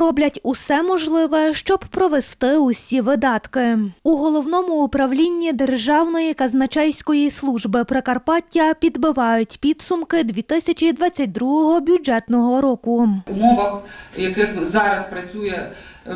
роблять усе можливе, щоб провести усі видатки. У головному управлінні Державної казначейської служби Прикарпаття підбивають підсумки 2022 бюджетного року. умовах, в яких зараз працює,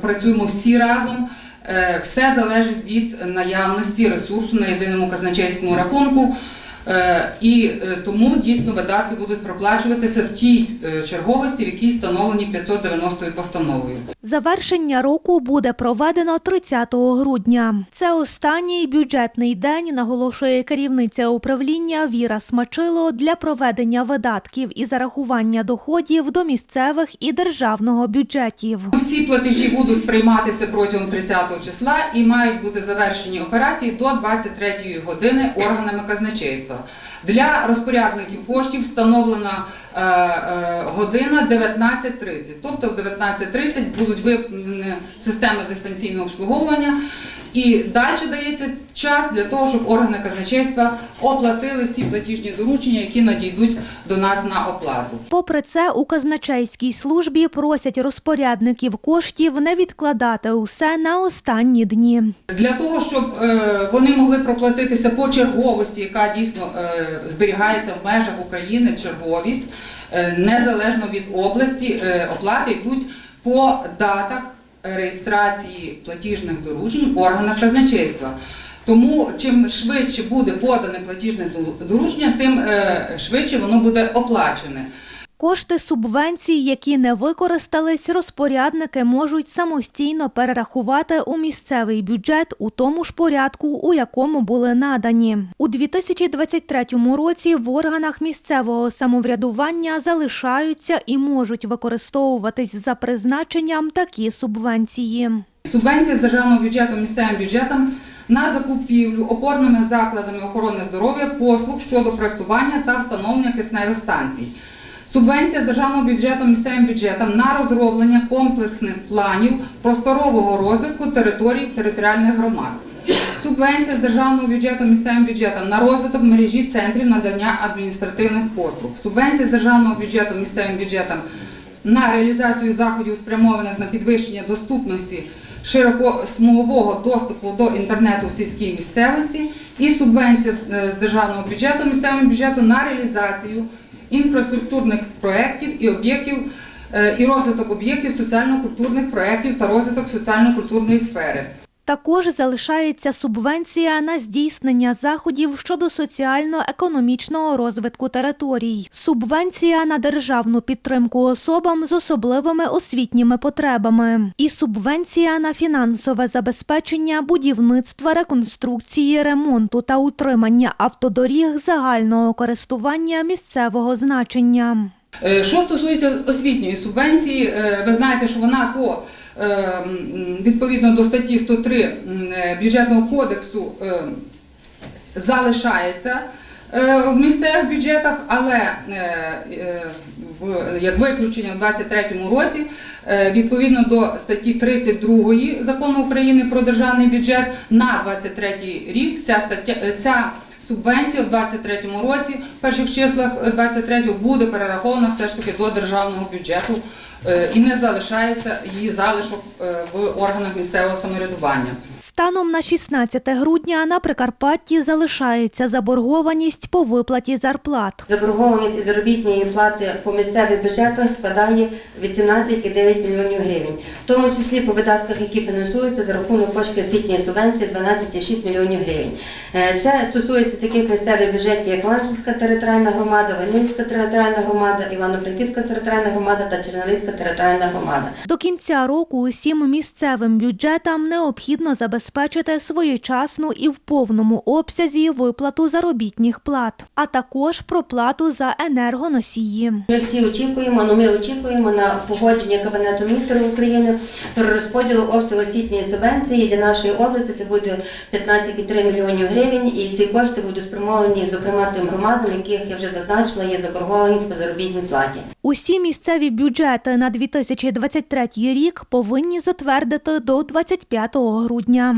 працюємо всі разом. Е, Все залежить від наявності ресурсу на єдиному казначейському рахунку. Е, І е, тому дійсно видатки будуть проплачуватися в тій е, черговості, в якій встановлені 590 постановою. Завершення року буде проведено 30 грудня. Це останній бюджетний день, наголошує керівниця управління Віра Смачило для проведення видатків і зарахування доходів до місцевих і державного бюджетів. Всі платежі будуть прийматися протягом 30 числа і мають бути завершені операції до 23 години органами казначейства. Для розпорядників коштів встановлена е, е, година 19.30. Тобто в 19.30 будуть виплені системи дистанційного обслуговування. І далі дається час для того, щоб органи казначейства оплатили всі платіжні доручення, які надійдуть до нас на оплату. Попри це, у казначейській службі просять розпорядників коштів не відкладати усе на останні дні. Для того, щоб е, вони могли проплатитися по черговості, яка дійсно е, зберігається в межах України, черговість, е, незалежно від області, оплати йдуть по датах реєстрації платіжних доручень в органах казначейства. Тому чим швидше буде подане платіжне доручення, тим е, швидше воно буде оплачене. Кошти субвенцій, які не використались, розпорядники можуть самостійно перерахувати у місцевий бюджет у тому ж порядку, у якому були надані. У 2023 році в органах місцевого самоврядування залишаються і можуть використовуватись за призначенням такі субвенції. Субвенція з державного бюджету місцевим бюджетам на закупівлю опорними закладами охорони здоров'я послуг щодо проектування та встановлення кисневих станцій. Субвенція з державного бюджету місцевим бюджетам на розроблення комплексних планів просторового розвитку територій територіальних громад. Субвенція з державного бюджету місцевим бюджетам на розвиток мережі центрів надання адміністративних послуг. Субвенція з державного бюджету місцевим бюджетам на реалізацію заходів, спрямованих на підвищення доступності широкосмугового доступу до інтернету в сільській місцевості, і субвенція е, з державного бюджету місцевому бюджету на реалізацію інфраструктурних проєктів і об'єктів е, і розвиток об'єктів соціально-культурних проєктів та розвиток соціально-культурної сфери. Також залишається субвенція на здійснення заходів щодо соціально-економічного розвитку територій, субвенція на державну підтримку особам з особливими освітніми потребами, і субвенція на фінансове забезпечення будівництва, реконструкції, ремонту та утримання автодоріг загального користування місцевого значення. Е, Що стосується освітньої субвенції, е, ви знаєте, що вона по е, відповідно до статті 103 е, бюджетного кодексу залишається в місцевих бюджетах, але як виключення в 2023 році, відповідно до статті 32 закону України про державний бюджет на 2023 рік ця стаття ця субвенція в 2023 році, в перших числах 2023 буде перерахована все ж таки до державного бюджету е, і не залишається її залишок е, в органах місцевого самоврядування. Станом на 16 грудня на Прикарпатті залишається заборгованість по виплаті зарплат. Заборгованість із заробітної плати по місцевих бюджетах складає 18,9 мільйонів гривень, в тому числі по видатках, які фінансуються за рахунок коштів освітньої субвенції 12,6 мільйонів гривень. Е, Це стосується таких місцевих бюджетів, як Ланчинська територіальна громада, Войницька територіальна громада, Івано-Франківська територіальна громада та Чернелицька територіальна громада. До кінця року усім місцевим бюджетам необхідно забезпечити своєчасну і в повному обсязі виплату заробітних плат, а також проплату за енергоносії. Ми всі очікуємо, ну ми очікуємо на погодження Кабінету міністрів України про розподіл обсягу освітньої субвенції для нашої області. Це буде 15,3 мільйонів гривень, і ці кошти будуть спрямовані, зокрема, тим громадам, яких я вже зазначила, є заборгованість по заробітній платі. Усі місцеві бюджети на 2023 рік повинні затвердити до 25 грудня.